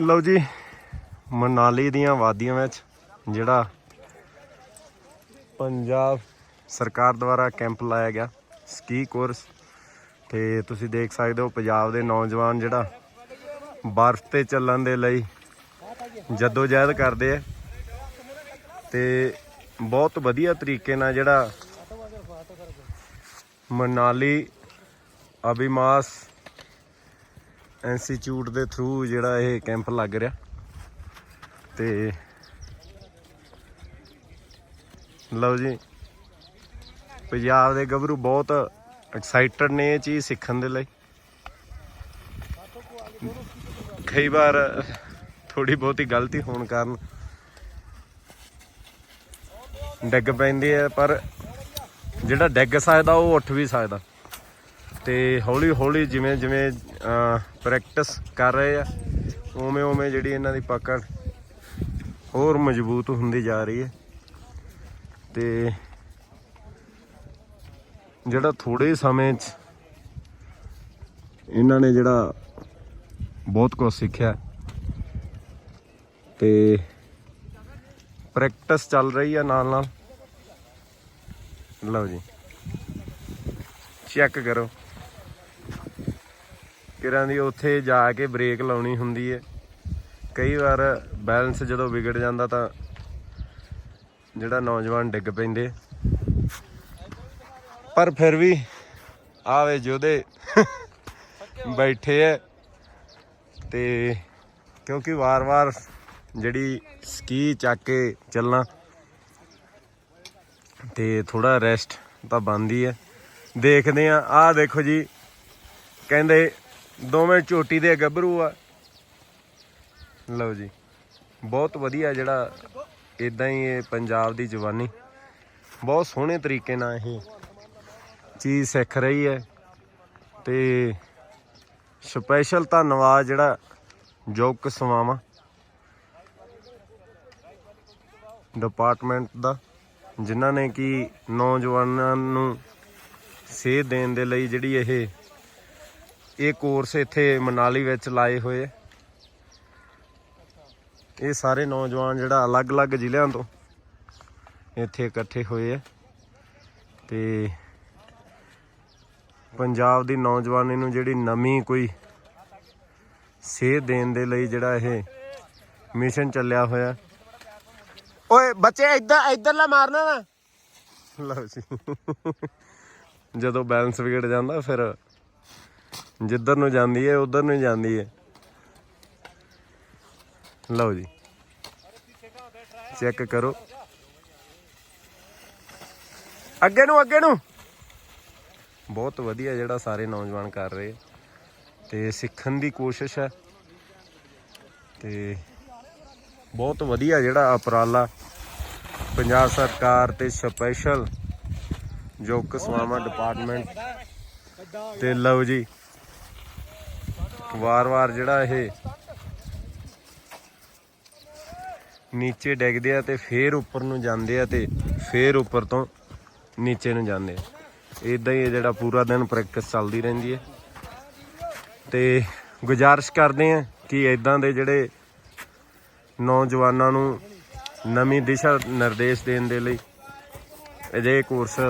ਲਓ ਜੀ, ਮਨਾਲੀ ਦੀਆਂ ਵਾਦੀਆਂ ਵਿੱਚ ਜਿਹੜਾ ਪੰਜਾਬ ਸਰਕਾਰ ਦੁਆਰਾ ਕੈਂਪ ਲਾਇਆ ਗਿਆ ਸਕੀ ਕੋਰਸ ਤੇ ਤੁਸੀਂ ਦੇਖ ਸਕਦੇ ਹੋ, ਪੰਜਾਬ ਦੇ ਨੌਜਵਾਨ ਜਿਹੜਾ ਬਰਫ਼ ਤੇ ਚੱਲਣ ਦੇ ਲਈ ਜਦੋਜਹਿਦ ਜਹਿਦ ਕਰਦੇ ਆ। ਤੇ ਬਹੁਤ ਵਧੀਆ ਤਰੀਕੇ ਨਾਲ ਜਿਹੜਾ ਮਨਾਲੀ ਅਭਿਮਾਸ ਇੰਸਟੀਚਿਊਟ ਦੇ ਥਰੂ ਜਿਹੜਾ ਇਹ ਕੈਂਪ ਲੱਗ ਰਿਹਾ। ਤੇ ਲਓ ਜੀ, ਪੰਜਾਬ ਦੇ ਗੱਭਰੂ ਬਹੁਤ ਐਕਸਾਈਟਡ ਨੇ ਇਹ ਚੀਜ਼ ਸਿੱਖਣ ਦੇ ਲਈ। ਕਈ ਵਾਰ ਥੋੜੀ ਬਹੁਤੀ ਗਲਤੀ ਹੋਣ ਕਾਰਨ ਡਿੱਗ ਪੈਂਦੀ ਹੈ, ਪਰ ਜਿਹੜਾ ਡਿੱਗ ਸਕਦਾ ਉਹ ਉੱਠ ਵੀ ਸਕਦਾ। ਤੇ ਹੌਲੀ ਹੌਲੀ ਜਿਵੇਂ ਜਿਵੇਂ ਪ੍ਰੈਕਟਿਸ ਕਰ ਰਹੇ ਆ, ਉਵੇਂ ਉਵੇਂ ਜਿਹੜੀ ਇਹਨਾਂ ਦੀ ਪਕੜ ਹੋਰ ਮਜ਼ਬੂਤ ਹੁੰਦੀ ਜਾ ਰਹੀ ਹੈ। ਤੇ ਜਿਹੜਾ ਥੋੜੇ ਸਮੇਂ 'ਚ ਇਹਨਾਂ ਨੇ ਜਿਹੜਾ ਬਹੁਤ ਕੁਝ ਸਿੱਖਿਆ, ਤੇ ਪ੍ਰੈਕਟਿਸ ਚੱਲ ਰਹੀ ਆ ਨਾਲ ਨਾਲ। ਲਓ ਜੀ। ਚੈੱਕ ਕਰੋ। ਕਿਰਾਂ ਦੀ ਉੱਥੇ ਜਾ ਕੇ ਬ੍ਰੇਕ ਲਾਉਣੀ ਹੁੰਦੀ ਹੈ ਕਈ ਵਾਰ ਬੈਲੈਂਸ ਜਦੋਂ ਵਿਗੜ ਜਾਂਦਾ ਤਾਂ ਜਿਹੜਾ ਨੌਜਵਾਨ ਡਿੱਗ ਪੈਂਦੇ। ਪਰ ਫਿਰ ਵੀ ਆਵੇ ਜੋਦੇ ਬੈਠੇ ਐ ਤੇ ਕਿਉਂਕਿ ਵਾਰ-ਵਾਰ ਜਿਹੜੀ ਸਕੀ ਚੱਕ ਕੇ ਚੱਲਣਾ, ਤੇ ਥੋੜਾ ਰੈਸਟ ਤਾਂ ਬੰਦੀ ਹੈ ਦੇਖਦੇ ਆ, ਆਹ ਦੇਖੋ ਜੀ, ਕਹਿੰਦੇ ਦੋਵੇਂ ਚੋਟੀ ਦੇ ਗੱਭਰੂ ਆ। ਲਓ ਜੀ, ਬਹੁਤ ਵਧੀਆ ਜਿਹੜਾ ਇਦਾਂ ਹੀ ਇਹ ਪੰਜਾਬ ਦੀ ਜਵਾਨੀ। ਬਹੁਤ ਸੋਹਣੇ ਤਰੀਕੇ ਨਾਲ ਇਹ ਚੀਜ਼ ਸਿੱਖ ਰਹੀ ਹੈ। ਤੇ ਸਪੈਸ਼ਲ ਧੰਨਵਾਦ ਜਿਹੜਾ ਜੋਗ ਸਵਾਵਾ। ਡਿਪਾਰਟਮੈਂਟ ਦਾ, ਜਿਨ੍ਹਾਂ ਨੇ ਕਿ ਨੌਜਵਾਨਾਂ ਨੂੰ ਸੇਧ ਦੇਣ ਦੇ ਲਈ ਜਿਹੜੀ ਇਹ ਇਹ ਕੋਰਸ ਇੱਥੇ ਮਨਾਲੀ ਵਿੱਚ ਲਾਏ ਹੋਏ ਇਹ ਸਾਰੇ ਨੌਜਵਾਨ ਜਿਹੜਾ ਅਲੱਗ-ਅਲੱਗ ਜ਼ਿਲ੍ਹਿਆਂ ਤੋਂ ਇੱਥੇ ਇਕੱਠੇ ਹੋਏ ਹੈ ਤੇ ਪੰਜਾਬ ਦੀ ਨੌਜਵਾਨੀ ਨੂੰ ਜਿਹੜੀ ਨਵੀਂ ਕੋਈ ਸੇਧ ਦੇਣ ਦੇ ਲਈ ਜਿਹੜਾ ਇਹ ਮਿਸ਼ਨ ਚੱਲਿਆ ਹੋਇਆ। ਓਏ ਬੱਚੇ, ਇੱਧਰ ਇੱਧਰਲਾ ਮਾਰਨਾ ਨਾ। ਲਓ ਜੀ। ਜਦੋਂ ਬੈਲੈਂਸ ਵਿਗੜ ਜਾਂਦਾ ਫਿਰ ਜਿੱਧਰ ਨੂੰ ਜਾਂਦੀ ਹੈ ਉਧਰ ਨੂੰ ਜਾਂਦੀ ਹੈ ਲਓ ਜੀ। ਚੈੱਕ ਕਰੋ। ਅੱਗੇ ਨੂੰ ਅੱਗੇ ਨੂੰ। ਬਹੁਤ ਵਧੀਆ ਜਿਹੜਾ ਸਾਰੇ ਨੌਜਵਾਨ ਕਰ ਰਹੇ। ਤੇ ਸਿੱਖਣ ਦੀ ਕੋਸ਼ਿਸ਼ ਹੈ। ਤੇ ਬਹੁਤ ਵਧੀਆ ਜਿਹੜਾ ਉਪਰਾਲਾ ਪੰਜਾਬ ਸਰਕਾਰ ਤੇ ਸਪੈਸ਼ਲ ਜੋਕ ਸਵਾਮਾ ਡਿਪਾਰਟਮੈਂਟ ਤੇ ਲਓ ਜੀ। ਵਾਰ-ਵਾਰ ਜਿਹੜਾ ਇਹ ਨੀਚੇ ਡਿੱਗਦੇ ਆ ਤੇ ਫੇਰ ਉੱਪਰ ਨੂੰ ਜਾਂਦੇ ਆ ਤੇ ਫੇਰ ਉੱਪਰ ਤੋਂ ਨੀਚੇ ਨੂੰ ਜਾਂਦੇ ਆ। ਇਦਾਂ ਹੀ ਇਹ ਜਿਹੜਾ ਪੂਰਾ ਦਿਨ ਪ੍ਰੈਕਟਿਸ ਚੱਲਦੀ ਰਹਿੰਦੀ ਹੈ। ਤੇ ਗੁਜ਼ਾਰਿਸ਼ ਕਰਦੇ ਆ ਕਿ ਇਦਾਂ ਦੇ ਜਿਹੜੇ ਨੌਜਵਾਨਾਂ ਨੂੰ ਨਵੀਂ ਦਿਸ਼ਾ ਨਿਰਦੇਸ਼ ਦੇਣ ਦੇ ਲਈ ਅਜਿਹੇ ਕੋਰਸ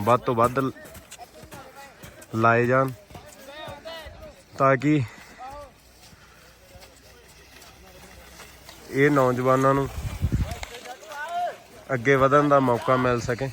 ਵੱਧ ਤੋਂ ਵੱਧ ਲਾਏ ਜਾਣ। ਤਾਂ ਕਿ ਇਹ ਨੌਜਵਾਨਾਂ ਨੂੰ ਅੱਗੇ ਵਧਣ ਦਾ ਮੌਕਾ ਮਿਲ ਸਕੇ।